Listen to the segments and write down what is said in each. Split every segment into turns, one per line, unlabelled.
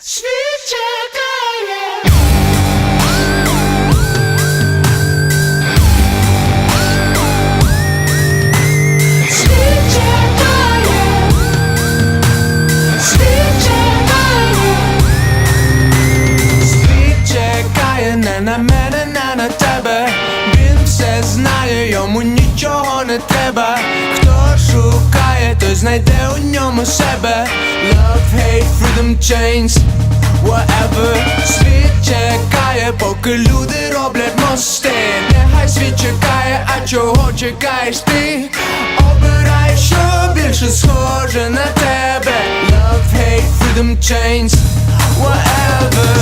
Світ чекає. Світ чекає. Світ чекає. Світ чекає не на мене, не на тебе. Він все знає, йому нічого не треба. Хто шукає, той знайде у ньому себе. Love, hate, freedom, change, whatever. Світ чекає, поки люди роблять мости. Нехай світ чекає, а чого чекаєш ти? Обирай, що більше схоже на тебе. Love, hate, freedom, change, whatever.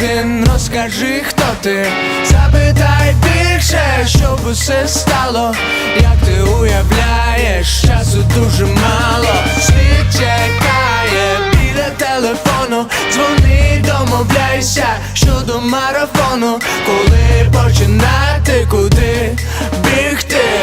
він, розкажи, хто ти, запитай більше, щоб усе стало, як ти уявляєш, часу дуже мало, Світ чекає біля телефону, дзвони, домовляйся, щодо марафону, коли починати, куди бігти.